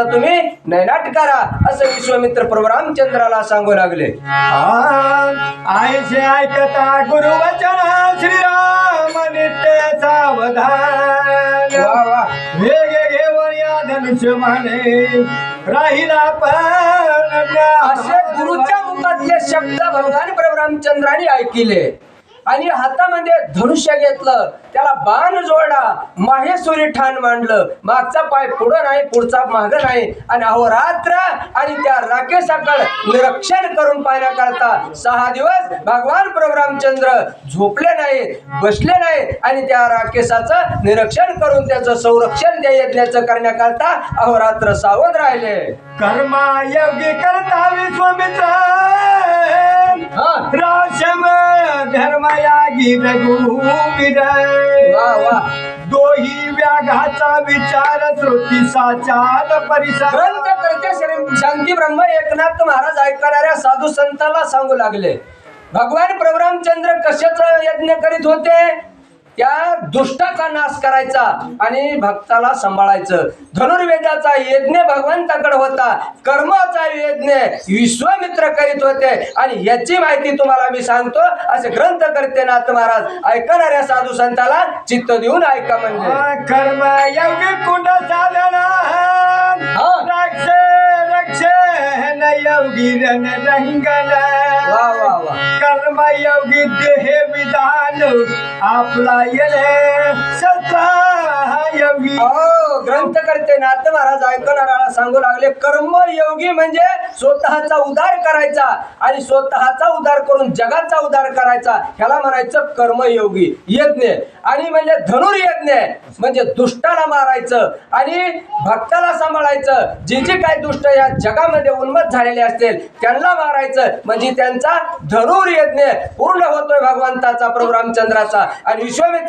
राक्षसाचा तुम्ही नैनाट करा असं विश्वामित्र प्रभू रामचंद्राला सांगू लागले. आयचे ऐकता गुरुवचन श्रीराम नित्य सावधान. वा वा. वेगे घेऊन या धनुष्य माने राहिला पण असे गुरुच्या मुखातले शब्द भगवान प्रभू रामचंद्राने ऐकिले. आणि हातामध्ये धनुष्य घेतलं. त्याला बाण जोडा. माहेश्वरी ठाण मांडलं. मागचा पाय पुढं नाही पुढचा माग नाही. आणि अहोरात्र आणि त्या राकेशाकड निरीक्षण करून पाहण्याकरता सहा दिवस भगवान प्रभू रामचंद्र झोपले नाहीत बसले नाहीत. आणि त्या राकेशाचं निरीक्षण करून त्याचं संरक्षण त्या यज्ञाचं करण्याकरता अहोरात्र सावध राहिले. कर्मा योगी करता विश्वमित्र. हा. धर्मयागी रघुवीर. दोही व्याघाचा विचार श्रुती साचार परिसर. ग्रंथ करते श्री शांती ब्रह्म एकनाथ महाराज ऐकणाऱ्या साधू संतांना सांगू लागले. भगवान प्रभुरामचंद्र कशाचा यज्ञ करीत होते? त्या दुष्टाचा नाश करायचा आणि भक्ताला सांभाळायचं. धनुर्वेदाचा यज्ञ भगवंताकडे होता. कर्माचा यज्ञ विश्वामित्र करीत होते. आणि याची माहिती तुम्हाला मी सांगतो. असे ग्रंथ करते नाथ महाराज ऐकणाऱ्या साधू संताला चित्त देऊन ऐका म्हणजे. कर्म कुठं कुंड साधना न योगी रण रंगन वा वा वा. कर्म योगी देह विधान आपला येणे सत्ता योगी. हो नाथ महाराज ऐकणाऱ्याला सांगू लागले कर्मयोगी म्हणजे स्वतःचा उद्धार करायचा आणि स्वतःचा उद्धार करून जगाचा उद्धार करायचा. ह्याला म्हणायचं कर्मयोगी यज्ञ. आणि म्हणजे धनुर्यज्ञ म्हणजे दुष्टाला मारायचं आणि भक्ताला सांभाळायचं. जे जे काय दुष्ट या जगामध्ये उन्मत झालेले असतील त्यांना मारायचं. म्हणजे त्यांचा धनुर्यज्ञ पूर्ण होतोय भगवंताचा प्रभू रामचंद्राचा. आणि विश्वामित्र